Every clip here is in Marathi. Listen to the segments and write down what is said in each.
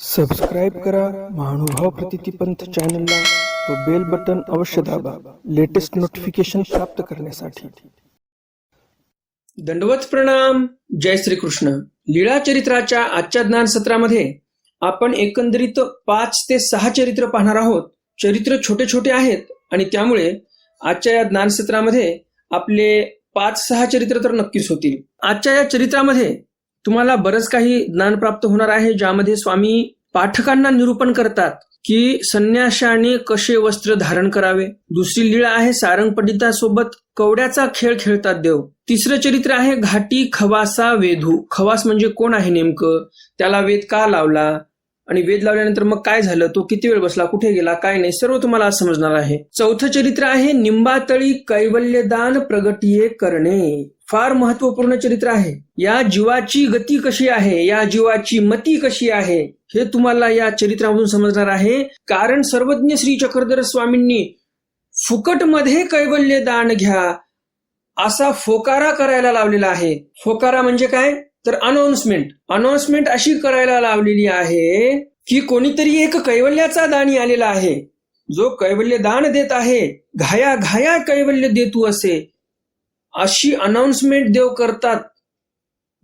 सबस्क्राईब करा महानुभाव प्रतितीपंथ चॅनलला व बेल बटन अवश्य दाबा लेटेस्ट नोटिफिकेशन प्राप्त करण्यासाठी. दंडवत प्रणाम. जय श्री कृष्ण लीळा चरित्राच्या आजच्या ज्ञान सत्रामध्ये आपण एकंदरीत पाच ते सहा चरित्र पाहणार आहोत. चरित्र छोटे छोटे आहेत आणि त्यामुळे आजच्या या ज्ञान सत्रामध्ये आपले पाच सहा चरित्र तर नक्कीच होतील. आजच्या या चरित्रामध्ये तुम्हाला बरंच काही ज्ञान प्राप्त होणार आहे ज्यामध्ये स्वामी पाठकांना निरूपण करतात की संन्याशाने कसे वस्त्र धारण करावे. दुसरी लीळा आहे सारंग पंडितासोबत कवड्याचा खेळ खेळतात देव. तिसरं चरित्र आहे घाटी खवासा वेधू. खवास म्हणजे कोण आहे नेमकं? त्याला वेद का लावला? आणि वेद लावल्यानंतर मग काय झालं? तो किती वेळ बसला? कुठे गेला? काय नाही? सर्व तुम्हाला आज समजणार आहे. चौथं चरित्र आहे निंबातळी कैवल्यदान प्रगटिये करणे. फार महत्त्वपूर्ण चरित्र आहे. या जीवाची गती कशी आहे? या जीवाची मती कशी आहे? हे तुम्हाला या चरित्रामधून समजणार आहे. कारण सर्वज्ञ श्री चक्रधर स्वामींनी फुकटमध्ये कैवल्य दान घ्या असा फोकारा करायला लावलेला आहे. फोकारा म्हणजे काय? तर अनाउन्समेंट अनाउन्समेंट अशी करायला लावलेली आहे की कोणीतरी एक कैवल्याचा दानी आलेला आहे. जो कैवल्य दान देत आहे घाया घाया कैवल्य देतू असे. अशी अनाउन्समेंट देव करतात.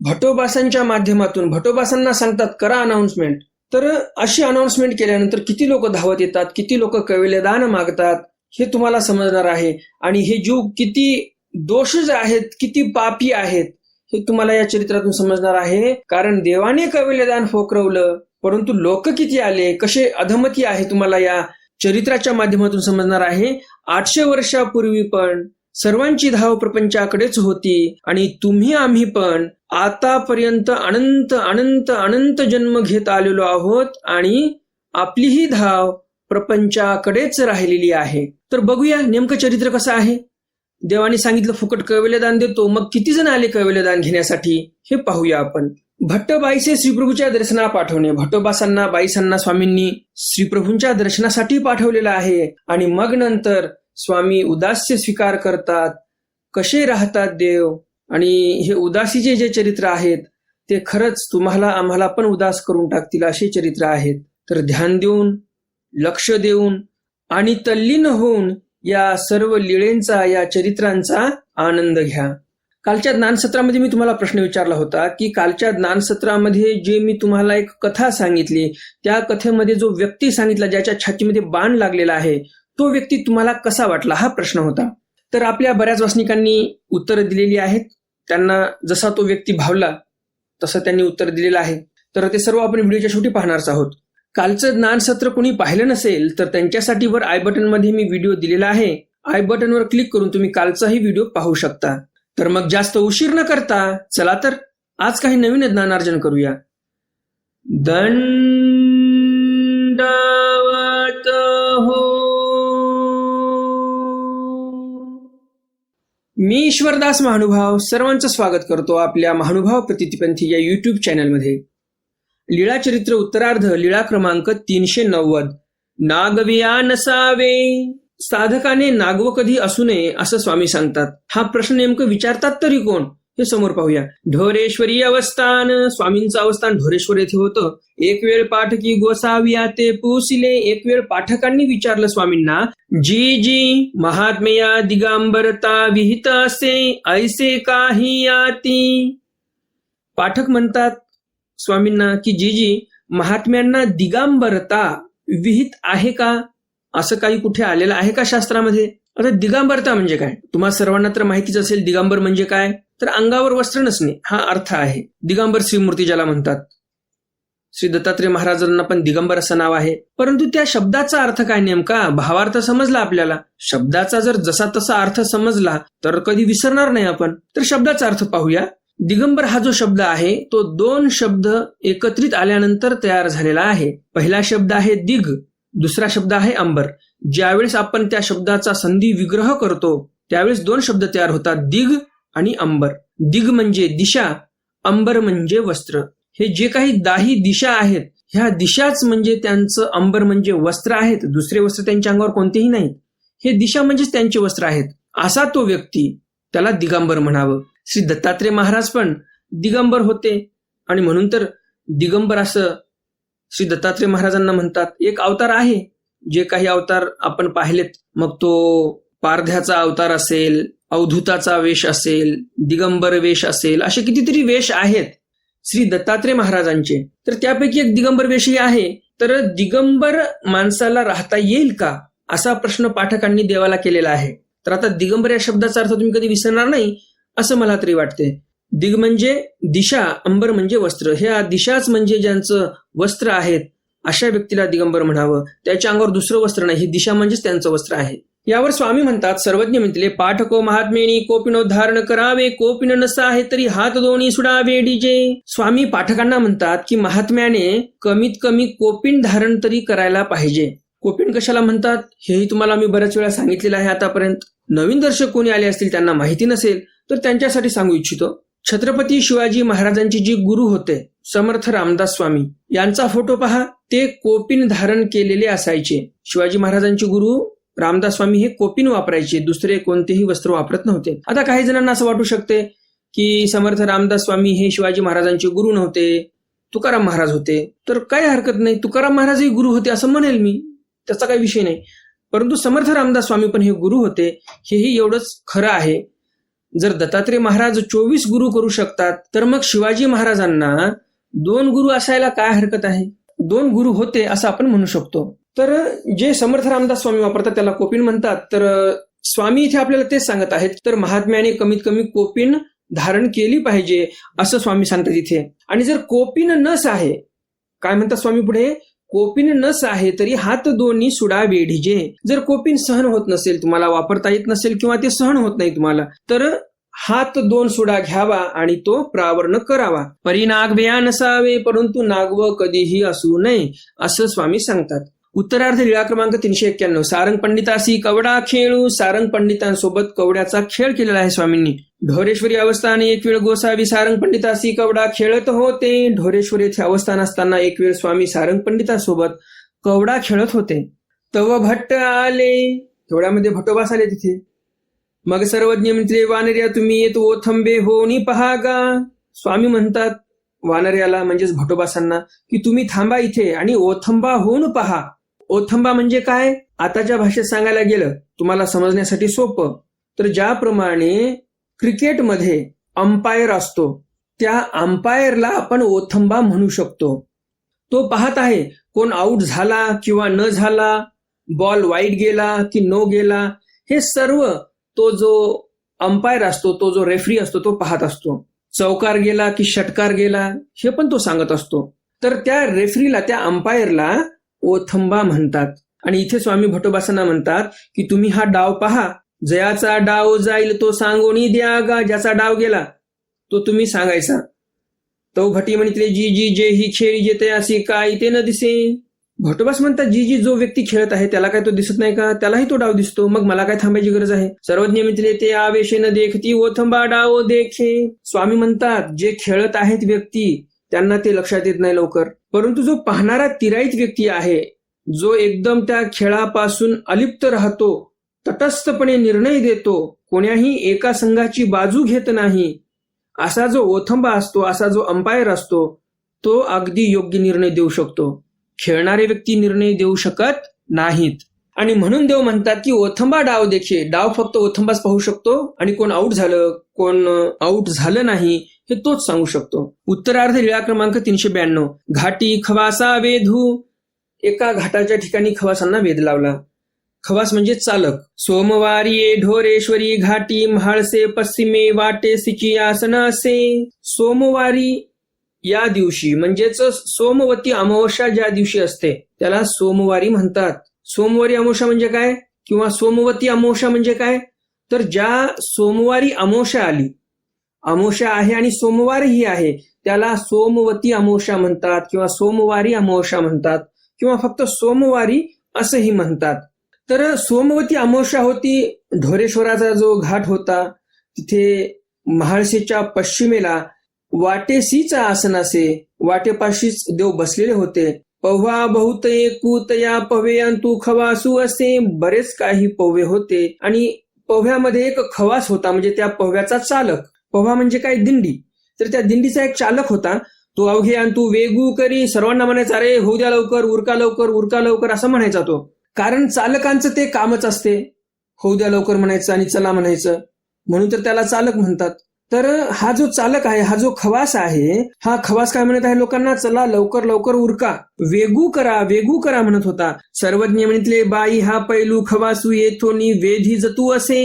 भटोबासांच्या माध्यमातून. भटोबासांना सांगतात करा अनाउन्समेंट तर अशी अनाउन्समेंट केल्यानंतर किती लोक धावत येतात किती लोक कैवल्यदान मागतात हे तुम्हाला समजणार आहे. आणि हे जीव किती दोष आहेत किती पापी आहेत हे तुम्हाला या चरित्रातून समजणार आहे. कारण देवाने कैवल्यदान फोकरवलं परंतु लोक किती आले कसे अधमती आहे तुम्हाला या चरित्राच्या माध्यमातून समजणार आहे. आठशे वर्षापूर्वी पण सर्वांची धाव प्रपंचाकडेच होती आणि तुम्ही आम्ही पण आतापर्यंत अनंत अनंत अनंत जन्म घेत आलेलो आहोत आणि आपलीही धाव प्रपंचाकडेच राहिलेली आहे. तर बघूया नेमकं चरित्र कसं आहे. देवाने सांगितलं फुकट कैवल्यदान देतो. मग किती जण आले कैवल्यदान घेण्यासाठी? हे पाहूया आपण. भट्टबाईचे श्रीप्रभूच्या दर्शना पाठवणे. भट्टोबासांना बाईसांना स्वामींनी श्रीप्रभूंच्या दर्शनासाठी पाठवलेलं आहे. आणि मग नंतर स्वामी उदास्य स्वीकार करतात. कसे राहतात देव? आणि हे उदासीचे जे चरित्र आहेत ते खरंच तुम्हाला आम्हाला पण उदास करून टाकतील असे चरित्र आहेत. तर ध्यान देऊन लक्ष देऊन आणि तल्लीन होऊन या सर्व लीळेंचा या चरित्रांचा आनंद घ्या. कालच्या ज्ञानसत्रामध्ये मी तुम्हाला प्रश्न विचारला होता की कालच्या ज्ञानसत्रामध्ये जे मी तुम्हाला एक कथा सांगितली त्या कथेमध्ये जो व्यक्ती सांगितला ज्याच्या छातीमध्ये बाण लागलेला आहे तो व्यक्ती तुम्हाला कसा वाटला? हा प्रश्न होता. तर आपल्या बऱ्याच वासनिकांनी उत्तरं दिलेली आहेत. त्यांना जसा तो व्यक्ती भावला तसं त्यांनी उत्तर दिलेलं आहे. तर ते सर्व आपण व्हिडिओच्या शेवटी पाहणारच आहोत. कालचं ज्ञानसत्र कुणी कोणी पाहिलं नसेल तर त्यांच्यासाठी वर आय बटनमध्ये मी व्हिडिओ दिलेला आहे. आय बटनवर क्लिक करून तुम्ही कालचाही व्हिडिओ पाहू शकता. तर मग जास्त उशीर न करता चला तर आज काही नवीन ज्ञानार्जन करूया. दंडवत हो. मी ईश्वरदास महानुभाव सर्वांचं स्वागत करतो आपल्या महानुभाव प्रतितिपंथी या युट्यूब चॅनलमध्ये लीळा चरित्र उत्तरार्ध लीळा क्रमांक तीनशे नव्वद. नागविया नसावे साधकाने नागव कधी असू नये असं स्वामी सांगतात. हा प्रश्न नेमकं विचारतात तरी कोण? हे समोर पाहूया. ढोरेश्वरी अवस्थान. स्वामींचं अवस्थान ढोरेश्वर येथे होतं. एक वेळ पाठकी गोसाविया ते पुसिले. एक वेळ पाठकांनी विचारलं स्वामींना जी जी महात्म्या दिगांबरता विहित असे ऐसे काही आती पाठक म्हणतात स्वामींना की जी जी महात्म्यांना दिगांबरता विहित आहे का? असं काही कुठे आलेलं आहे का शास्त्रामध्ये? आता दिगांबरता म्हणजे काय? तुम्हाला सर्वांना तर माहितीच असेल दिगांबर म्हणजे काय? तर अंगावर वस्त्र नसणे हा अर्थ आहे. दिगांबर श्रीमूर्ती ज्याला म्हणतात. श्री दत्तात्रय महाराजांना पण दिगंबर असं नाव आहे. परंतु त्या शब्दाचा अर्थ काय नेमका? भावार्थ समजला आपल्याला. शब्दाचा जर जसा तसा अर्थ समजला तर कधी विसरणार नाही आपण. तर शब्दाचा अर्थ पाहूया. दिगंबर हा जो शब्द आहे तो दोन शब्द एकत्रित आल्यानंतर तयार झालेला आहे. पहिला शब्द आहे दिग दुसरा शब्द आहे अंबर. ज्यावेळेस आपण त्या शब्दाचा संधी विग्रह करतो त्यावेळेस दोन शब्द तयार होतात दिग आणि अंबर. दिग म्हणजे दिशा अंबर म्हणजे वस्त्र. हे जे काही दाही दिशा आहेत ह्या दिशाच म्हणजे त्यांचं अंबर म्हणजे वस्त्र आहेत. दुसरे वस्त्र त्यांच्या अंगावर कोणतेही नाहीत. हे दिशा म्हणजेच त्यांचे वस्त्र आहेत. असा तो व्यक्ती त्याला दिगंबर म्हणावं. श्री दत्तात्रय महाराज पण दिगंबर होते. आणि म्हणून तर दिगंबर असं श्री दत्तात्रय महाराजांना म्हणतात एक अवतार आहे. जे काही अवतार आपण पाहिलेत मग तो पारध्याचा अवतार असेल अवधूताचा वेश असेल दिगंबर वेश असेल असे कितीतरी वेश आहेत श्री दत्तात्रय महाराजांचे. तर त्यापैकी एक दिगंबर वेशही आहे. तर दिगंबर माणसाला राहता येईल का? असा प्रश्न पाठकांनी देवाला केलेला आहे. तर आता दिगंबर या शब्दाचा अर्थ तुम्ही कधी विसरणार नाही. असं मला तरी वाटते दिग म्हणजे दिशा अंबर म्हणजे वस्त्र. ह्या दिशाच म्हणजे ज्यांचं वस्त्र आहेत अशा व्यक्तीला दिगंबर म्हणावं. त्याच्या अंगावर दुसरं वस्त्र नाही ही दिशा म्हणजेच त्यांचं वस्त्र आहे. यावर स्वामी म्हणतात सर्वज्ञ म्हणतले पाठको महात्मेनी कोपिनो धारण करावे कोपिन नसा आहे तरी हात दोन्ही सुडावे डीजे. स्वामी पाठकांना म्हणतात की महात्म्याने कमीत कमी कोपिन धारण तरी करायला पाहिजे. कोपिन कशाला म्हणतात? हेही तुम्हाला मी बऱ्याच वेळा सांगितलेलं आहे आतापर्यंत. नवीन दर्शक कोणी आले असतील त्यांना माहिती नसेल. तर त्यांच्यासाठी सांगू इच्छितो छत्रपती शिवाजी महाराजांचे जे गुरु होते समर्थ रामदास स्वामी यांचा फोटो पहा. ते कोपिन धारण केलेले असायचे. शिवाजी महाराजांचे गुरु रामदास स्वामी हे कोपिन वापरायचे दुसरे कोणतेही वस्त्र वापरत नव्हते. आता काही जणांना असं वाटू शकते की समर्थ रामदास स्वामी हे शिवाजी महाराजांचे गुरु नव्हते तुकाराम महाराज होते. तर काही हरकत नाही तुकाराम महाराजही गुरु होते असं म्हणेल मी. त्याचा काही विषय नाही. परंतु समर्थ रामदास स्वामी पण हे गुरु होते हेही एवढंच खरं आहे. जर दत्तात्रय महाराज चोवीस गुरु करू शकतात तर मग शिवाजी महाराजांना दोन गुरु असायला काय हरकत आहे? दोन गुरु होते असं आपण म्हणू शकतो. तर जे समर्थ रामदास स्वामी वापरतात त्याला कोपिन म्हणतात. तर स्वामी इथे आपल्याला तेच सांगत आहेत तर महात्म्याने कमीत कमी कोपिन धारण केली पाहिजे असं स्वामी सांगतात इथे. आणि जर कोपिन नस आहे काय म्हणतात स्वामी पुढे? कोपिन नस आहे तरी हात दोन्ही सुडा वेढीजे. जर कोपिन सहन होत नसेल तुम्हाला वापरता येत नसेल किंवा ते सहन होत नाही तुम्हाला तर हात दोन सुडा घ्यावा आणि तो प्रावरण करावा. परी बेया नसावे परंतु नागव कधीही असू नये असं स्वामी सांगतात. उत्तरार्ध लिळा क्रमांक तीनशे एक्क्याण्णव. सारंग पंडितासी कवडा खेळू सारंग पंडितांसोबत कवड्याचा खेळ केलेला आहे स्वामींनी. ढोरेश्वरी अवस्थान एक वेळ गोसावी सारंग पंडितासी कवडा खेळत होते. ढोरेश्वरी येथे अवस्थान असताना एक वेळ स्वामी सारंग पंडितासोबत कवडा खेळत होते. तव भट्ट आले. थोड्यामध्ये भटोबास आले तिथे. मग सर्वज्ञ म्हटले वानर्या तुम्ही येत ओथंबे होनी पहा गा. स्वामी म्हणतात वानर्याला म्हणजेच भटोबासांना की तुम्ही थांबा इथे आणि ओथंबा होऊन पहा. ओथंबा म्हणजे काय? आताच्या भाषेत सांगायला गेलं तुम्हाला समजण्यासाठी सोपं. तर ज्याप्रमाणे क्रिकेटमध्ये अंपायर असतो. त्या अंपायरला आपण ओथंबा म्हणू शकतो. तो पाहत आहे कोण आऊट झाला किंवा न झाला बॉल वाईट गेला की नो गेला हे सर्व तो जो अंपायर असतो तो जो रेफरी असतो तो पाहत असतो. चौकार गेला की षटकार गेला हे पण तो सांगत असतो. तर त्या रेफरीला त्या अंपायरला ओथंबा म्हणतात. आणि इथे स्वामी भटोबासांना म्हणतात की तुम्ही हा डाव पहा जयाचा डाव जाईल तो सांगोनी द्या गा ज्याचा डाव गेला तो तुम्ही सांगायचा. तो भटी म्हणते जी जी जे ही खेळी जेते असे काय ते न दिसे. भटोबास म्हणतात जी जी जो व्यक्ती खेळत आहे त्याला काय तो दिसत नाही का? त्यालाही तो डाव दिसतो. मग मला काय थांबायची गरज आहे? सर्वज्ञ मित्र ते आवेशेन देखती थंबा डाव देखे. स्वामी म्हणतात जे खेळत आहेत व्यक्ती त्यांना ते लक्षात येत नाही लवकर. परंतु जो पाहणारा तिराईत व्यक्ती आहे जो एकदम त्या खेळापासून अलिप्त राहतो तटस्थपणे निर्णय देतो. कोण्याही एका संघाची बाजू घेत नाही. असा जो ओथंबा असतो असा जो अंपायर असतो तो अगदी योग्य निर्णय देऊ शकतो. खेळणारे व्यक्ती निर्णय देऊ शकत नाहीत. आणि म्हणून देव म्हणतात की ओथंबा डाव देखील. डाव फक्त ओथंबाच पाहू शकतो आणि कोण आऊट झालं कोण आऊट झालं नाही हे तोच सांगू शकतो. उत्तरार्ध लीळा क्रमांक तीनशे ब्याण्णव. घाटी खवासा वेधू. एका घाटाच्या ठिकाणी खवासांना वेध लावला. खवास म्हणजे चालक. सोमवारी ढोरेश्वरी घाटी म्हाळसे पश्चिमे वाटे सिची आसन असे सोमवारी या दिवशी म्हणजेच सोमवती अमावस्या ज्या दिवशी असते त्याला सोमवारी म्हणतात. सोमवारी अमावस्या म्हणजे काय? किंवा सोमवती अमावस्या म्हणजे काय? तर ज्या सोमवारी अमावस्या आली अमावस्या आहे आणि सोमवारही आहे त्याला सोमवती अमावस्या म्हणतात किंवा सोमवारी अमावस्या म्हणतात किंवा फक्त सोमवारी असंही म्हणतात. तर सोमवती अमावस्या होती ढोरेश्वराचा जो घाट होता तिथे महाळसेच्या पश्चिमेला वाटेसीचा आसन असे वाटेपाशीच देव बसलेले होते. पव्हा बहुत एकूतया पव्यांतू खवासू असे बरेच काही पव्हे होते आणि पव्यामध्ये एक खवास होता म्हणजे त्या पव्याचा चालक. पव्हा म्हणजे काय? दिंडी. तर त्या दिंडीचा एक चालक होता. तो अवघे आणि तू वेगू करी सर्वांना म्हणायचा अरे होऊ द्या लवकर उरका लवकर उरका लवकर असं म्हणायचा तो. कारण चालकांचं ते कामच असते. होऊ द्या लवकर म्हणायचं आणि चला म्हणायचं. म्हणून तर त्याला चालक म्हणतात. तर हा जो चालक आहे हा जो खवास आहे हा खवास काय म्हणत आहे लोकांना? चला लवकर लवकर उरका. वेगू करा वेगू करा म्हणत होता. सर्वज्ञ म्हणितले बाई हा पैलू खवासू येथोनी वेधी जतू असे.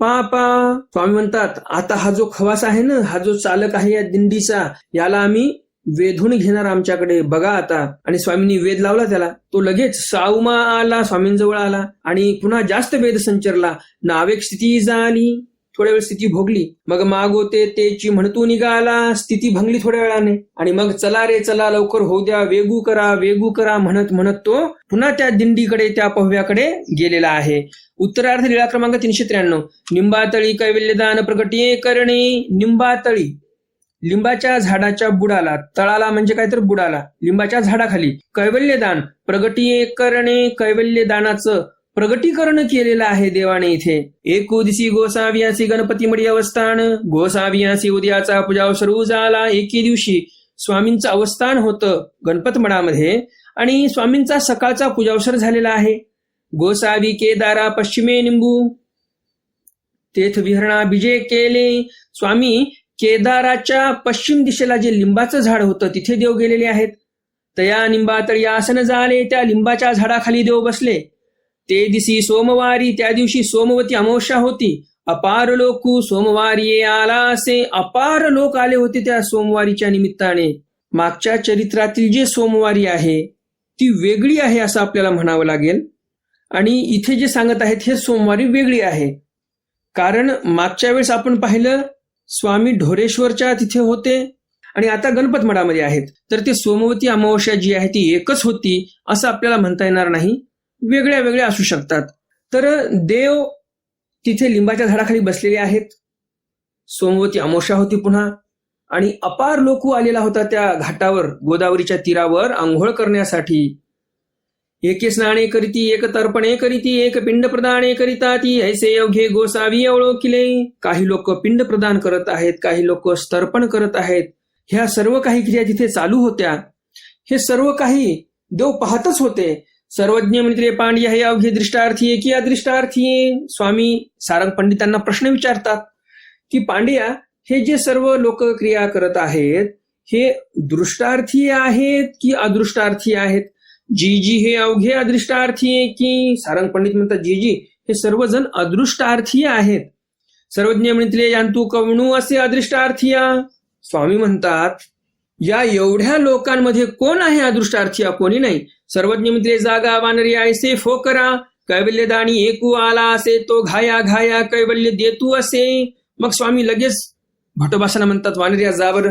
पापा. स्वामी म्हणतात आता हा जो खवास आहे ना हा जो चालक आहे या दिंडीचा याला आम्ही वेधून घेणार आमच्याकडे. बघा आता. आणि स्वामींनी वेध लावला त्याला. तो लगेच साऊमा आला स्वामींजवळ आला आणि पुन्हा जास्त वेध संचरला. नावेक स्थिती झाली थोड्या वेळ स्थिती भोगली. मग मागोते तेची म्हणतो निघाला स्थिती भंगली थोड्या वेळाने. आणि मग चला रे चला लवकर होऊ द्या वेगू करा वेगू करा म्हणत म्हणत तो पुन्हा त्या दिंडीकडे त्या पव्याकडे गेलेला आहे. उत्तरार्ध लीळा क्रमांक तीनशे त्र्याण्णव. निंबातळी कैवल्यदान प्रगटीये करणे निंबातळी. लिंबाच्या झाडाच्या बुडाला तळाला म्हणजे काय तर बुडाला लिंबाच्या झाडाखाली कैवल्यदान प्रगटीकरणे कैवल्यदानाचं प्रगटीकरण केलेलं आहे देवाने इथे. एक दिवशी गोसावियासी गणपती मडी अवस्थान गोसावियासी उद्याचा पूजा सुरू झाला एके दिवशी स्वामींचं अवस्थान होतं गणपत मडामध्ये आणि स्वामींचा सकाळचा पूजावसर झालेला आहे. गोसावी केदारा पश्चिमे निंबू. तेथ विहरणा विजय केले. स्वामी केदाराच्या पश्चिम दिशेला जे लिंबाचं झाड होतं तिथे देव गेलेले आहेत. तया निंबातळी आसन झाले त्या लिंबाच्या झाडाखाली देव बसले. ते दिसी सोमवारी त्या दिवशी सोमवती अमावस्या होती. अपार लोकू सोमवारी आला असे अपार लोक आले होते त्या सोमवारीच्या निमित्ताने. मागच्या चरित्रातील जे सोमवारी आहे ती वेगळी आहे असं आपल्याला म्हणावं लागेल. आणि इथे जे सांगत आहेत हे सोमवारी वेगळी आहे. कारण मागच्या वेळेस आपण पाहिलं स्वामी ढोरेश्वरच्या तिथे होते. आणि आता गणपत मठामध्ये आहेत. तर ते सोमवती अमावस्या जी आहे ती एकच होती असं आपल्याला म्हणता येणार नाही. वेगळ्या वेगळ्या असू शकतात. तर देव तिथे लिंबाच्या झाडाखाली बसलेले आहेत. सोमवती अमावस्या होती पुन्हा. आणि अपार लोकू आलेला होता त्या घाटावर गोदावरीच्या तीरावर आंघोळ करण्यासाठी. एके स्नाने करीती एक तर्पणे करीती एक पिंड प्रदाने करिता ती ऐसे अवघे गोसावी ओळखिले काही लोक पिंड प्रदान करत आहेत काही लोक स्तर्पण करत आहेत. ह्या सर्व काही क्रिया जिथे चालू होत्या हे सर्व काही देव पाहतच होते. सर्वज्ञ मित्रे पांड्य हे अवघे दृष्टार्थी की अदृष्टार्थी. स्वामी सारंग पंडितांना प्रश्न विचारतात की पांड्या हे जे सर्व लोक क्रिया करत आहेत हे दृष्टार्थी आहेत की अदृष्टार्थी आहेत? जी जी हे अवघे अदृष्टार्थी आहे की सारंग पंडित म्हणतात जी जी हे सर्वजण अदृष्टार्थी आहेत. सर्वज्ञ म्हणतले यांतू कवणू असे अदृष्टार्थीया स्वामी म्हणतात या एवढ्या लोकांमध्ये कोण आहे अदृष्टार्थीया कोणी नाही. सर्वज्ञ म्हणतले जागा वानरी आयसे फोकरा कैवल्यदानी एकू आला असे तो घाया घाया कैवल्य देतू असे. मग स्वामी लगेच भटोबासाना म्हणतात वानरिया जावर.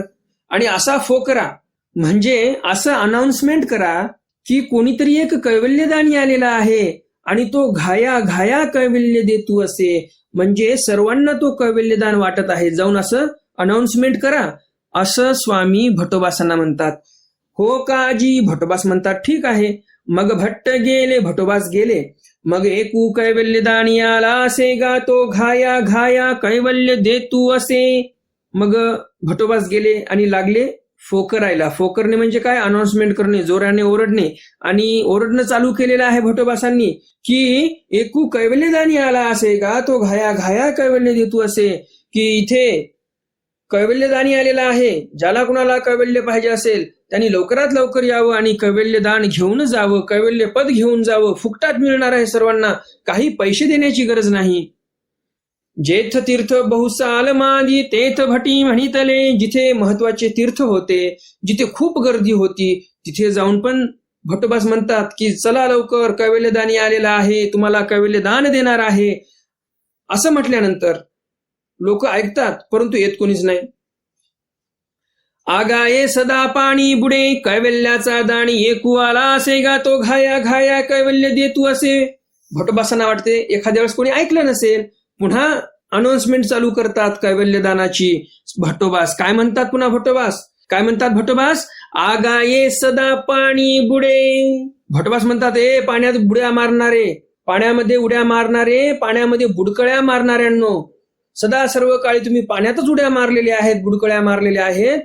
आणि असा फोकरा म्हणजे असं अनाउन्समेंट करा की कोणीतरी एक कैवल्यदानी आलेला आहे आणि तो घाया घाया कैवल्य देतू असे. म्हणजे सर्वांना तो कैवल्यदान वाटत आहे. जाऊन असं अनाउन्समेंट करा. असं स्वामी भटोबासांना म्हणतात. हो काजी भटोबास म्हणतात ठीक आहे. मग भट्ट गेले भटोबास गेले. मग एकू कैवल्यदानी आला असे गा तो घाया घाया कैवल्य देतू असे. मग भटोबास गेले आणि लागले. फोकरायला फोकरणे म्हणजे काय? अनाउन्समेंट करणे जोराने ओरडणे. आणि ओरडणं चालू केलेलं आहे भटोबासांनी की एकू कैवल्यदानी आला असे का? तो घाया घाया कैवल्य देतू असे की इथे कैवल्यदानी आलेला आहे. ज्याला कुणाला कैवल्य पाहिजे असेल त्यांनी लवकरात लवकर यावं आणि कैवल्यदान घेऊन जावं कैवल्य पद घेऊन जावं. फुकटात मिळणार आहे सर्वांना. काही पैसे देण्याची गरज नाही. जेथ तीर्थ बहुसाल मादी तेथ भटी म्हणितले जिथे महत्त्वाचे तीर्थ होते जिथे खूप गर्दी होती तिथे जाऊन पण भटोबास म्हणतात की चला लवकर कैवल्यदानी आलेला आहे तुम्हाला कैवल्यदान देणार आहे. असं म्हटल्यानंतर लोक ऐकतात परंतु येत कोणीच नाही. आगाये सदा पाणी बुडे कैवल्याचा दाणी एकू आला असे गा तो घाया घाया कैवल्य देतू असे. भटोबासांना वाटते एखाद्या वेळेस कोणी ऐकलं नसेल पुन्हा अनाउन्समेंट चालू करतात कैवल्यदानाची. भटोबास. काय म्हणतात पुन्हा भट्टोबास काय म्हणतात भट्टोबास आगाये सदा पाणी बुडे. भटोबास म्हणतात ए पाण्यात बुड्या मारणारे पाण्यामध्ये उड्या मारणारे पाण्यामध्ये बुडकळ्या मारणाऱ्यांनो सदा सर्व काळी तुम्ही पाण्यातच उड्या मारलेल्या आहेत बुडकळ्या मारलेल्या आहेत.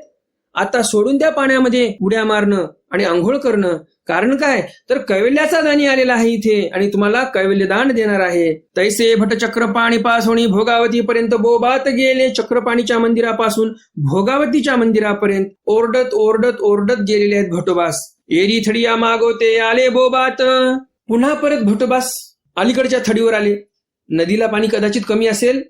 आता सोडून त्या पाण्यामध्ये उड्या मारणं आणि आंघोळ करणं. कारण काय? तर कैवल्याचा दानी आलेला आहे इथे आणि तुम्हाला कैवल्य दान देणार आहे. तैसे भटचक्र पाणी पासोणी भोगावती पर्यंत बोबात गेले चक्रपाणीच्या मंदिरापासून भोगावतीच्या मंदिरापर्यंत. ओरडत ओरडत ओरडत गेलेले आहेत भटोबास. एरी थडिया मागवते आले बोबात. पुन्हा परत भटोबास अलीकडच्या थडीवर आले. नदीला पाणी कदाचित कमी असेल.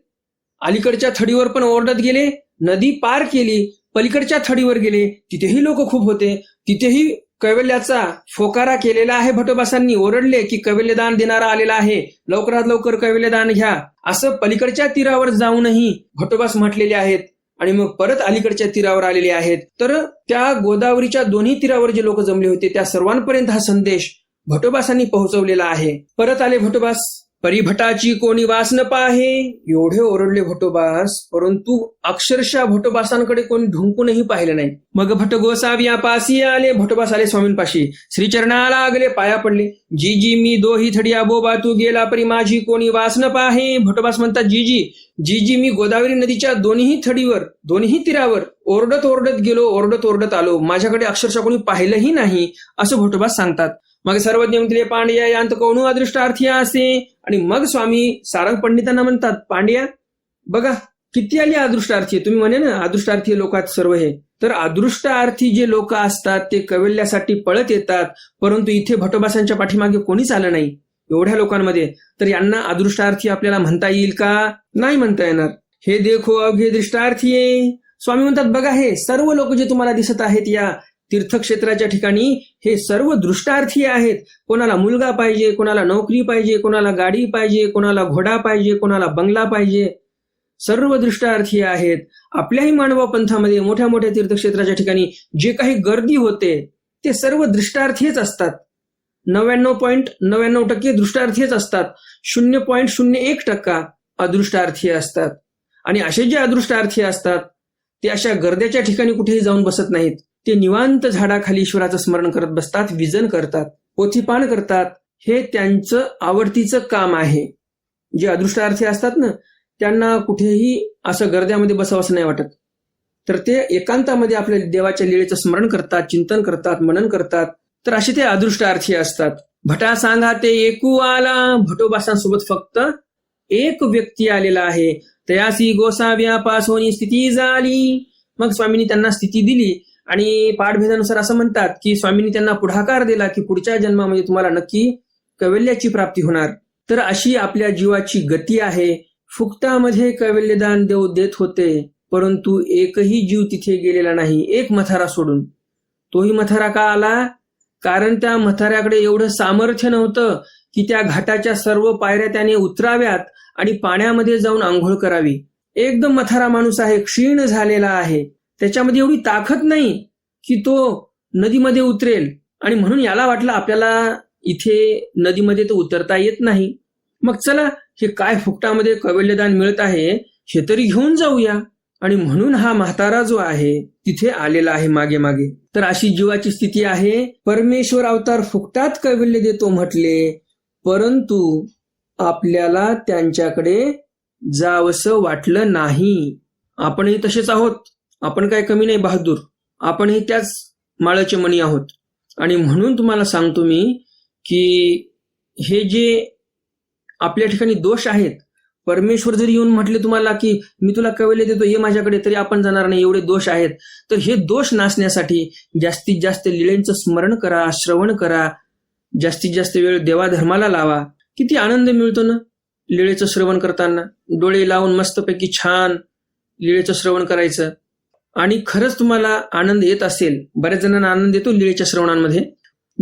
अलीकडच्या थडीवर पण ओरडत गेले. नदी पार केली. पलीकडच्या थडीवर गेले. तिथेही लोक खूप होते. तिथेही कैवल्याचा फोकारा केलेला आहे भटोबासांनी. ओरडले की कैवल्यदान देणारा आलेला आहे. लवकरात लवकर कैवल्यदान घ्या. असं पलीकडच्या तीरावर जाऊनही भटोबास म्हटलेले आहेत. आणि मग परत अलीकडच्या तीरावर आलेले आहेत. तर त्या गोदावरीच्या दोन्ही तीरावर जे लोक जमले होते त्या सर्वांपर्यंत हा संदेश भटोबासांनी पोहोचवलेला आहे. परत आले भटोबास. परिभटाची कोणी वास न पाहे एवढे ओरडले भटोबास परंतु अक्षरशः भटोबासांकडे कोणी ढुंकूनही पाहिलं नाही. मग भट गोसाव्या पासी आले भटोबास आले स्वामींपाशी. श्रीचरणाला आगले पाया पडले. जी जी मी दोही थडी आबोबा तू गेला परी माझी कोणी वास न पाहे. भटोबास म्हणतात जी जी जी जी मी गोदावरी नदीच्या दोन्ही थडीवर दोन्ही तीरावर ओरडत ओरडत गेलो ओरडत ओरडत आलो. माझ्याकडे अक्षरशः कोणी पाहिलंही नाही असं भटोबास सांगतात. मग सर्वज्ञ म्हणतील पांड्या यांत कोणू अदृष्टार्थी असे आणि मग स्वामी सारंग पंडितांना म्हणतात पांड्या बघा किती आली अदृष्टार्थी? तुम्ही म्हणे ना अदृष्टार्थी लोकात सर्व हे. तर अदृष्टार्थी जे लोक असतात ते कवेल्यासाठी पळत येतात परंतु इथे भटोबासांच्या पाठीमागे कोणीच आलं नाही एवढ्या लोकांमध्ये. तर यांना अदृष्टार्थी आपल्याला म्हणता येईल का? नाही म्हणता येणार. हे देखो अवघे दृष्टार्थी. स्वामी म्हणतात बघा हे सर्व लोक जे तुम्हाला दिसत आहेत या तीर्थक्षेत्राच्या ठिकाणी हे सर्व दृष्टार्थी आहेत. कोणाला मुलगा पाहिजे कोणाला नोकरी पाहिजे कोणाला गाडी पाहिजे कोणाला घोडा पाहिजे कोणाला बंगला पाहिजे. सर्व दृष्टार्थी आहेत. आपल्याही मानवा पंथामध्ये मोठ्या मोठ्या तीर्थक्षेत्राच्या ठिकाणी जे काही गर्दी होते ते सर्व दृष्टार्थीच असतात. नव्याण्णव पॉईंट नव्याण्णव टक्के दृष्टार्थीच असतात. शून्य पॉईंट शून्य एक टक्का अदृष्टार्थी असतात. आणि असे जे अदृष्टार्थी असतात ते अशा गर्द्याच्या ठिकाणी कुठेही जाऊन बसत नाहीत. ते निवांत झाडाखाली ईश्वराचं स्मरण करत बसतात विजन करतात पोथीपान करतात. हे त्यांचं आवडतीचं काम आहे. जे अदृष्टार्थी असतात ना त्यांना कुठेही असं गर्द्यामध्ये बसावंसं नाही वाटत. तर ते एकांतामध्ये आपल्या देवाच्या लीळेचं स्मरण करतात चिंतन करतात मनन करतात. तर असे ते अदृष्टार्थी असतात. भटा सांगा ते एकू आला. भटोबासांसोबत फक्त एक व्यक्ती आलेला आहे. तयासी गोसाव्या पासोनी स्थिती झाली. मग स्वामींनी त्यांना स्थिती दिली. आणि पाठभेदानुसार असं म्हणतात की स्वामींनी त्यांना पुढाकार दिला की पुढच्या जन्मामध्ये तुम्हाला नक्की कैवल्याची प्राप्ती होणार. तर अशी आपल्या जीवाची गती आहे. फुकटामध्ये कैवल्यदान देव देत होते परंतु एकही जीव तिथे गेलेला नाही. एक मथारा सोडून. तोही मथारा का आला? कारण त्या मथाऱ्याकडे एवढं सामर्थ्य नव्हतं की त्या घाटाच्या सर्व पायऱ्या त्याने उतराव्यात आणि पाण्यामध्ये जाऊन आंघोळ करावी. एकदम मथारा माणूस आहे क्षीण झालेला आहे. त्याच्यामध्ये एवढी ताकद नाही की तो नदीमध्ये उतरेल. आणि म्हणून याला वाटलं आपल्याला इथे नदीमध्ये तो उतरता येत नाही. मग चला हे काय फुकटामध्ये कैवल्यदान मिळत आहे हे तरी घेऊन जाऊया. आणि म्हणून हा म्हातारा जो आहे तिथे आलेला आहे मागे मागे. तर अशी जीवाची स्थिती आहे. परमेश्वर अवतार फुकटात कैवल्य देतो म्हटले परंतु आपल्याला त्यांच्याकडे जावस वाटलं नाही. आपणही तसेच आहोत. आपण काय कमी नाही बहादूर. आपणही त्याच माळाचे मणी आहोत. आणि म्हणून तुम्हाला सांगतो मी की हे जे आपल्या ठिकाणी दोष आहेत परमेश्वर जरी येऊन म्हटले तुम्हाला की मी तुला कवले देतो हे माझ्याकडे तरी आपण जाणार नाही एवढे दोष आहेत. तर हे दोष नासण्यासाठी जास्तीत जास्त लिळेंचं स्मरण करा श्रवण करा. जास्तीत जास्त वेळ देवाधर्माला लावा. किती आनंद मिळतो ना लिळेचं श्रवण करताना. डोळे लावून मस्तपैकी छान लिळेचं श्रवण करायचं. आणि खरंच तुम्हाला आनंद येत असेल बऱ्याच जणांना आनंद येतो लिळेच्या श्रवणांमध्ये.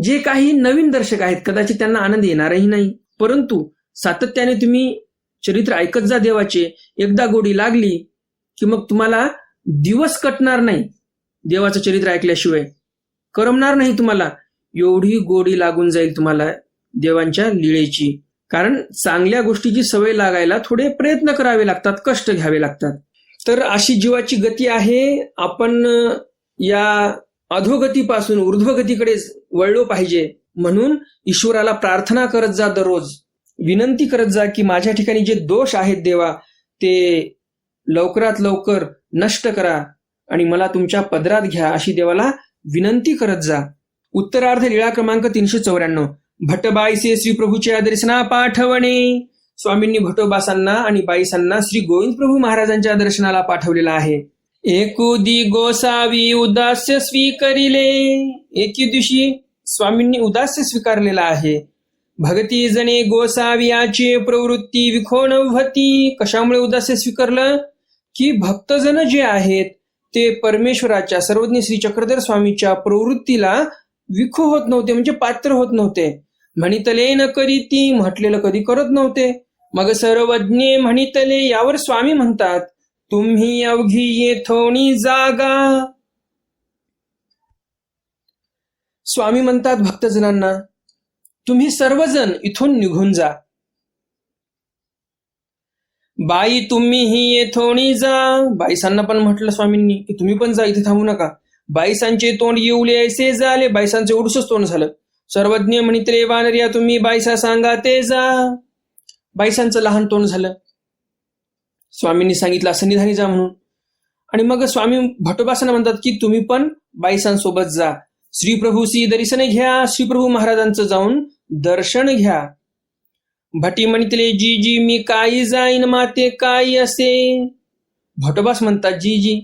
जे काही नवीन दर्शक आहेत कदाचित त्यांना आनंद येणारही नाही. परंतु सातत्याने तुम्ही चरित्र ऐकत जा देवाचे. एकदा गोडी लागली की मग तुम्हाला दिवस कटणार नाही देवाचं चरित्र ऐकल्याशिवाय. करमणार नाही तुम्हाला. एवढी गोडी लागून जाईल तुम्हाला देवांच्या लिळेची. कारण चांगल्या गोष्टीची सवय लागायला थोडे प्रयत्न करावे लागतात कष्ट घ्यावे लागतात. तर अशी जीवाची गती आहे आपण या अधोगतीपासून ऊर्ध्वगतीकडे वळलो पाहिजे म्हणून ईश्वराला प्रार्थना करत जा दररोज. विनंती करत जा की माझ्या ठिकाणी जे दोष आहेत देवा ते लवकरात लवकर नष्ट करा आणि मला तुमच्या पदरात घ्या अशी देवाला विनंती करत जा. उत्तरार्ध लीळा क्रमांक तीनशे चौऱ्याण्णव. भटबाईसे श्री प्रभूच्या दर्शना पाठवणे. स्वामींनी भटोबासांना आणि बाईसांना श्री गोविंद प्रभू महाराजांच्या दर्शनाला पाठवलेला आहे. एकुदी गोसावी उदास्य स्वीकारिले. एके दिवशी स्वामींनी उदास्य स्वीकारलेला आहे. भगती जणे गोसावियाची प्रवृत्ती विखोणवती कशामुळे उदास्य स्वीकारलं? की भक्तजन जे आहेत ते परमेश्वराच्या सर्वज्ञ श्री चक्रधर स्वामीच्या प्रवृत्तीला विखो होत नव्हते म्हणजे पात्र होत नव्हते. म्हणितले न करीती म्हटलेलं कधी करत नव्हते. मग सर्वज्ञे म्हणितले यावर स्वामी म्हणतात तुम्ही अवघी येथोणी जागा. स्वामी म्हणतात भक्तजनांना तुम्ही सर्वजण इथून निघून जा. बाई तुम्ही ही येथोणी जा. बाईसांना पण म्हटलं स्वामींनी की तुम्ही पण जा इथे थांबू नका. बाईसांचे तोंड येऊले ऐसे झाले बाईसांचे उडसच तोंड झालं. सर्वज्ञ म्हणितले वानरिया तुम्ही बाईसा सांगा ते जा. बाईसांचं लहान तोंड झालं. स्वामींनी सांगितलं सन्निधानी जा म्हणून. आणि मग स्वामी भटोबासांना म्हणतात की तुम्ही पण बाईसांसोबत जा. श्रीप्रभू श्री दर्शन घ्या. श्रीप्रभू महाराजांचं जाऊन दर्शन घ्या. भटी म्हणितले जी जी मी काही जाईन माते काही असे? भटोबास म्हणतात जी जी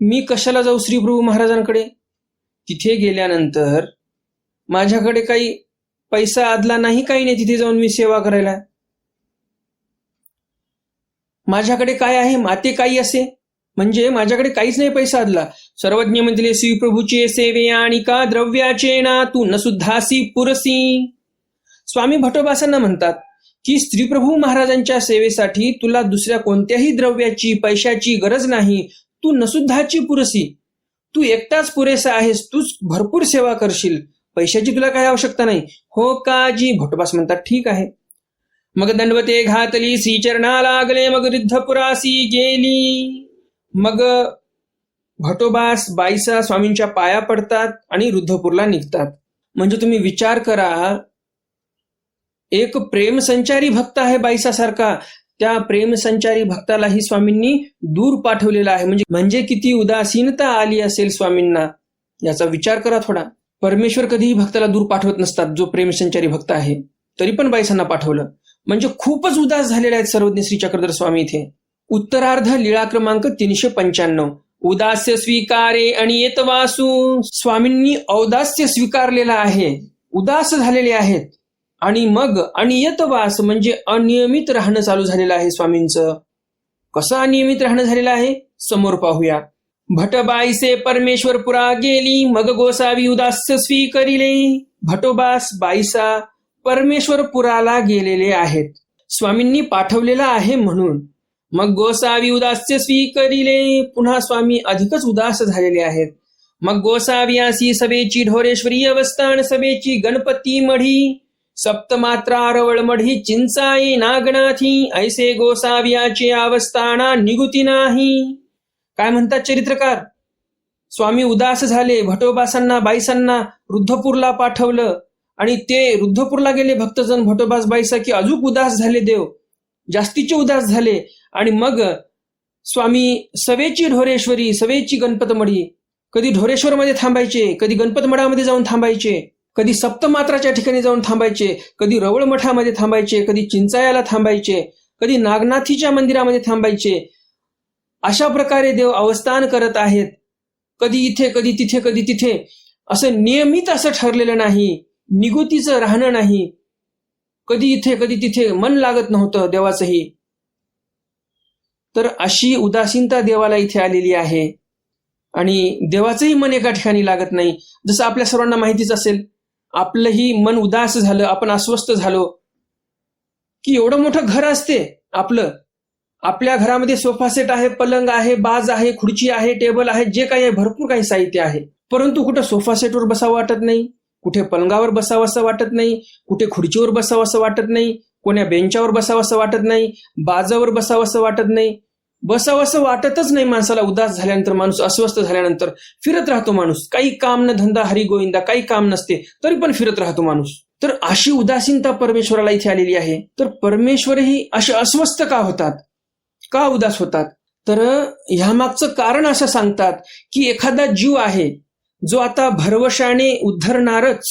मी कशाला जाऊ श्रीप्रभू महाराजांकडे? तिथे गेल्यानंतर माझ्याकडे काही पैसा आदला नाही काही नाही तिथे जाऊन मी सेवा करायला? माझ्याकडे काय आहे माते काही असे? म्हणजे माझ्याकडे काहीच नाही पैसा आदला. सर्वज्ञ म्हणले श्रीप्रभूचे सेवे आणि का द्रव्याचे ना तू न सुद्धासी पुरसी. स्वामी भटोबासांना म्हणतात की स्त्रीप्रभू महाराजांच्या सेवेसाठी तुला दुसऱ्या कोणत्याही द्रव्याची पैशाची गरज नाही. तू नसुद्धाची पुरसी. तू एकटाच पुरेसा आहेस तूच भरपूर सेवा करशील. पैशाची तुला काही आवश्यकता नाही. हो काजी भटोबास म्हणतात ठीक आहे. मग दंडवते घातली श्रीचरणा लागले मग रिद्धपुरासी गेली. मग भटोबास बाईसा स्वामींच्या पाया पडतात आणि रुद्धपूरला निघतात. म्हणजे तुम्ही विचार करा एक प्रेम संचारी भक्त आहे बाईसासारखा. त्या प्रेम संचारी भक्तालाही स्वामींनी दूर पाठवलेला आहे. म्हणजे म्हणजे किती उदासीनता आली असेल स्वामींना याचा विचार करा थोडा. परमेश्वर कधीही भक्ताला दूर पाठवत नसतात जो प्रेम संचारी भक्त आहे. तरी पण बाईसांना पाठवलं. म्हणजे खूपच उदास झालेले आहेत सर्वज्ञ श्री चक्रधर स्वामी इथे. उत्तरार्ध लीळा क्रमांक तीनशे पंच्याण्णव. उदास्य स्वीकारे आणि येत वासू. स्वामींनी औदास्य स्वीकारलेला आहे. उदास झालेले आहेत. आणि मग अनियत वास म्हणजे अनियमित राहणं चालू झालेलं आहे स्वामींचं. कसं अनियमित राहणं झालेलं आहे? समोर पाहूया. भटबाईसे परमेश्वर पुरा गेली मग गोसावी उदास्य स्वीकरिले. भटोबास बाईसा परमेश्वरपुराला गेलेले आहेत. स्वामींनी पाठवलेला आहे म्हणून. मग गोसावी उदास्य स्वीकारिले पुन्हा स्वामी अधिकच उदास झालेले आहेत. मग गोसावियासी सभेची ढोरेश्वरी अवस्थान सभेची गणपती मढी सप्तमात्रा रवळ मढी चिंचाई नागनाथी ऐसे गोसावियाचे अवस्थाना निगुती नाही. काय म्हणतात चरित्रकार? स्वामी उदास झाले भटोबासांना बाईसांना रुद्धपूरला पाठवलं. आणि ते रुद्धपूरला गेले भक्तजन भटोबास बाईसा की अजूक उदास झाले देव जास्तीचे उदास झाले. आणि मग स्वामी सवेची ढोरेश्वरी सवेची गणपतमढी कधी ढोरेश्वरमध्ये थांबायचे कधी गणपतमढामध्ये जाऊन थांबायचे कधी सप्तमात्राच्या ठिकाणी जाऊन थांबायचे कधी रवळ मठामध्ये थांबायचे कधी चिंचायाला थांबायचे कधी नागनाथीच्या मंदिरामध्ये थांबायचे. अशा प्रकारे देव अवस्थान करत आहेत. कधी इथे कधी तिथे कधी तिथे. असं नियमित असं ठरलेलं नाही. निगुतीचं राहणं नाही. कधी इथे कधी तिथे मन लागत नव्हतं देवाचंही. तर अशी उदासीनता देवाला इथे आलेली आहे. आणि देवाचंही मन एका ठिकाणी लागत नाही. जसं आपल्या सर्वांना माहितीच असेल आपलंही मन उदास झालं आपण अस्वस्थ झालो की एवढं मोठं घर असते आपलं. आपल्या घरामध्ये सोफा सेट आहे पलंग आहे बाज आहे खुर्ची आहे टेबल आहे जे काही आहे भरपूर काही साहित्य आहे. परंतु कुठं सोफा सेटवर बसावं वाटत नाही. कुठे पलंगावर बसावं असं वाटत नाही कुठे खुर्चीवर बसावं असं वाटत नाही कोण्या बेंचावर बसावं असं वाटत नाही बाजावर बसावं असं वाटत नाही. बसावं असं वाटतच नाही माणसाला उदास झाल्यानंतर माणूस अस्वस्थ झाल्यानंतर फिरत राहतो माणूस. काही काम न धंदा हरी गोविंदा काही काम नसते तरी पण फिरत राहतो माणूस. तर अशी उदासीनता परमेश्वराला इथे आलेली आहे. तर परमेश्वरही असे अस्वस्थ का होतात? का उदास होतात? तर ह्या मागचं कारण असं सांगतात की एखादा जीव आहे जो आता भरवशाने उद्धरणारच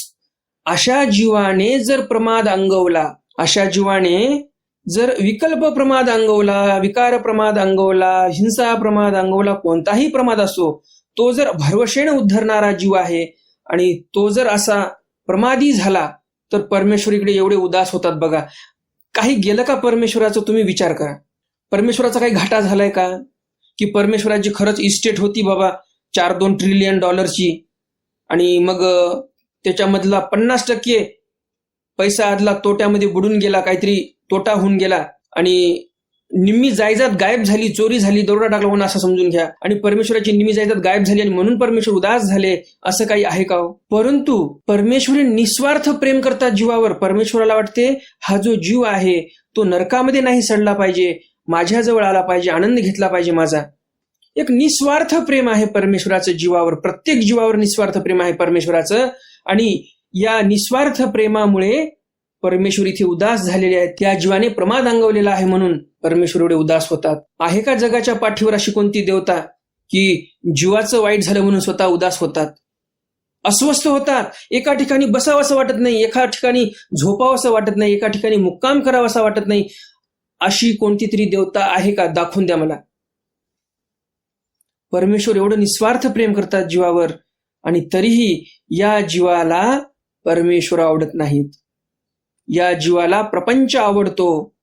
अशा जीवाने जर प्रमाद अंगवला अशा जीवाने जर विकल्प प्रमाद अंगवला विकार प्रमाद अंगवला हिंसा प्रमाद अंगवला कोणताही प्रमाद असो तो जर भरवशेने उद्धरणारा जीव आहे आणि तो जर असा प्रमादी झाला तर परमेश्वरीकडे एवढे उदास होतात बघा. काही गेलं का परमेश्वराचा? तुम्ही विचार करा. परमेश्वराचा काही घाटा झालाय का? की परमेश्वराची खरंच इस्टेट होती बाबा. चार दोन ट्रिलियन डॉलरची आणि मग त्याच्यामधला पन्नास टक्के पैसा आदला तोट्यामध्ये बुडून गेला काहीतरी तोटा होऊन गेला. आणि निम्मी जायजात गायब झाली चोरी झाली दरोडा टाकला म्हणून असं समजून घ्या. आणि परमेश्वराची निम्मी जायजात गायब झाली आणि म्हणून परमेश्वर उदास झाले असं काही आहे का हो? परंतु परमेश्वरी निस्वार्थ प्रेम करतात जीवावर. परमेश्वराला वाटते हा जो जीव आहे तो नरकामध्ये नाही सडला पाहिजे माझ्याजवळ आला पाहिजे आनंद घेतला पाहिजे माझा. एक निस्वार्थ प्रेम आहे परमेश्वराचं जीवावर प्रत्येक जीवावर निस्वार्थ प्रेम आहे परमेश्वराचं. आणि या निस्वार्थ प्रेमामुळे परमेश्वर इथे उदास झालेले आहेत. त्या जीवाने प्रमाद अंगवलेला आहे म्हणून परमेश्वर एवढे उदास होतात. आहे का जगाच्या पाठीवर अशी कोणती देवता की जीवाचं वाईट झालं म्हणून स्वतः उदास होतात? अस्वस्थ होतात. एका ठिकाणी बसावं असं वाटत नाही एका ठिकाणी झोपावं असं वाटत नाही एका ठिकाणी मुक्काम करावासा असं वाटत नाही. अशी कोणती तरी देवता आहे का? दाखवून द्या मला. परमेश्वर एवढं निस्वार्थ प्रेम करतात जीवावर आणि तरीही या जीवाला परमेश्वर आवडत नाहीत. या जीवाला प्रपंच आवडतो.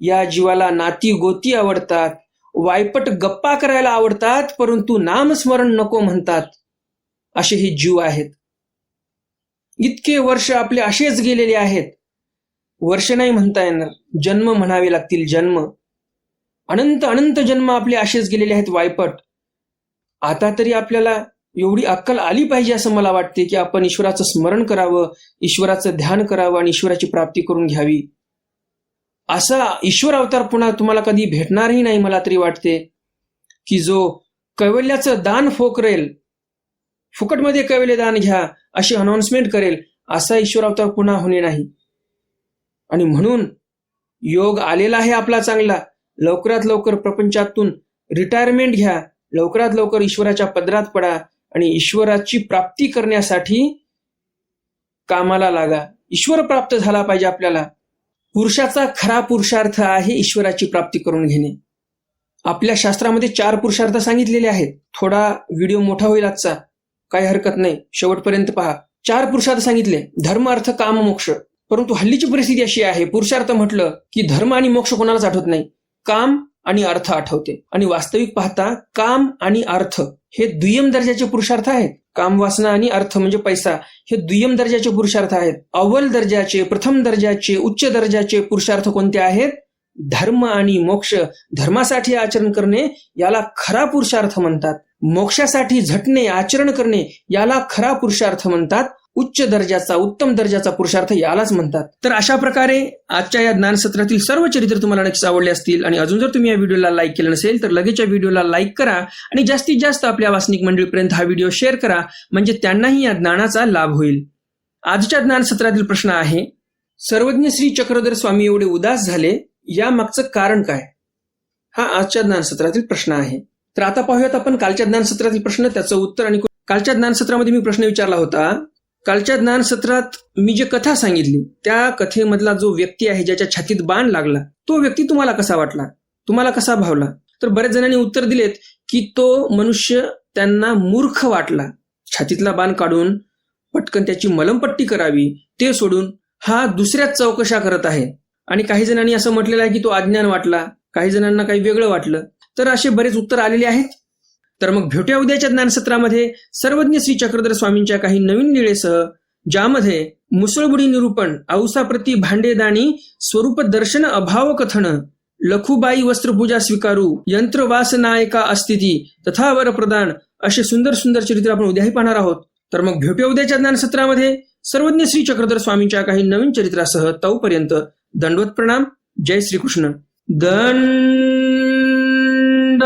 या जीवाला नाती गोती आवडतात. वायपट गप्पा करायला आवडतात परंतु नामस्मरण नको म्हणतात. असे हे जीव आहेत. इतके वर्ष आपले असेच गेलेले आहेत. वर्ष नाही म्हणता येणार जन्म म्हणावे लागतील जन्म. अनंत अनंत जन्म आपले असेच गेलेले आहेत वायपट. आता तरी आपल्याला एवढी अक्कल आली पाहिजे असं मला वाटते की आपण ईश्वराचं स्मरण करावं ईश्वराचं ध्यान करावं आणि ईश्वराची प्राप्ती करून घ्यावी. असा ईश्वर अवतार पुन्हा तुम्हाला कधी भेटणारही नाही मला तरी वाटते की जो कैवल्याचं दान फोकरेल फुकटमध्ये कैवल्य दान घ्या अशी अनाउन्समेंट करेल असा ईश्वर अवतार पुन्हा होणे नाही. आणि म्हणून योग आलेला आहे आपला चांगला. लवकरात लवकर प्रपंचातून रिटायरमेंट घ्या. लवकरात लवकर ईश्वराच्या पदरात पडा आणि ईश्वराची प्राप्ती करण्यासाठी कामाला लागा. ईश्वर प्राप्त झाला पाहिजे आपल्याला. पुरुषाचा खरा पुरुषार्थ आहे ईश्वराची प्राप्ती करून घेणे. आपल्या शास्त्रामध्ये चार पुरुषार्थ सांगितलेले आहेत. थोडा व्हिडिओ मोठा होईल आजचा. काही हरकत नाही. शेवटपर्यंत पहा. चार पुरुषार्थ सांगितले. धर्म अर्थ काम मोक्ष. परंतु हल्लीची परिस्थिती अशी आहे. पुरुषार्थ म्हटलं की धर्म आणि मोक्ष कोणालाच आठवत नाही. काम आणि अर्थ आठवते. आणि वास्तविक पाहता काम आणि अर्थ हे दुय्यम दर्जाचे पुरुषार्थ आहेत. काम वासना आणि अर्थ म्हणजे पैसा. हे दुय्यम दर्जाचे पुरुषार्थ आहेत. अव्वल दर्जाचे प्रथम दर्जाचे उच्च दर्जाचे पुरुषार्थ कोणते आहेत? धर्म आणि मोक्ष. धर्मासाठी आचरण करणे याला खरा पुरुषार्थ म्हणतात. मोक्षासाठी झटणे आचरण करणे याला खरा पुरुषार्थ म्हणतात. उच्च दर्जाचा उत्तम दर्जाचा पुरुषार्थ यालाच म्हणतात. तर अशा प्रकारे आजच्या या ज्ञानसत्रातील सर्व चरित्र तुम्हाला नक्कीच आवडले असतील आणि अजून जर तुम्ही या व्हिडिओला लाईक केलं नसेल तर लगेच या व्हिडिओला लाईक करा आणि जास्तीत जास्त आपल्या वासनिक मंडळीपर्यंत हा व्हिडिओ शेअर करा. म्हणजे त्यांनाही या ज्ञानाचा लाभ होईल. आजच्या ज्ञानसत्रातील प्रश्न आहे सर्वज्ञ श्री चक्रधर स्वामी एवढे उदास झाले या मागचं कारण काय? हा आजच्या ज्ञानसत्रातील प्रश्न आहे. तर आता पाहूयात आपण कालच्या ज्ञानसत्रातील प्रश्न त्याचं उत्तर आणि कालच्या ज्ञानसत्रामध्ये मी प्रश्न विचारला होता कालच्या ज्ञानसत्रात मी जे कथा सांगितली त्या कथेमधला जो व्यक्ती आहे ज्याच्या छातीत बाण लागला तो व्यक्ती तुम्हाला कसा वाटला? तुम्हाला कसा भावला? तर बरेच जणांनी उत्तर दिलेत की तो मनुष्य त्यांना मूर्ख वाटला. छातीतला बाण काढून पटकन त्याची मलमपट्टी करावी ते सोडून हा दुसऱ्याच चौकशा करत आहे. आणि काही जणांनी असं म्हटलेलं आहे की तो अज्ञान वाटला काही जणांना काही वेगळं वाटलं. तर असे बरेच उत्तर आलेले आहेत. तर मग भेटूया उद्याच्या ज्ञानसत्रामध्ये सर्वज्ञ श्री चक्रधर स्वामींच्या काही नवीन निळेसह ज्यामध्ये मुसळबुडी निरूपण औसाप्रती भांडेदाणी स्वरूप दर्शन अभाव कथन लखुबाई वस्त्रपूजा स्वीकारू यंत्रवास नायका अस्थिती तथा वर प्रदान असे सुंदर सुंदर चरित्र आपण उद्याही पाहणार आहोत. तर मग भेटूया उद्याच्या ज्ञानसत्रामध्ये सर्वज्ञ श्री चक्रधर स्वामींच्या काही नवीन चरित्रासह तोपर्यंत दंडवत प्रणाम. जय श्रीकृष्ण. दंड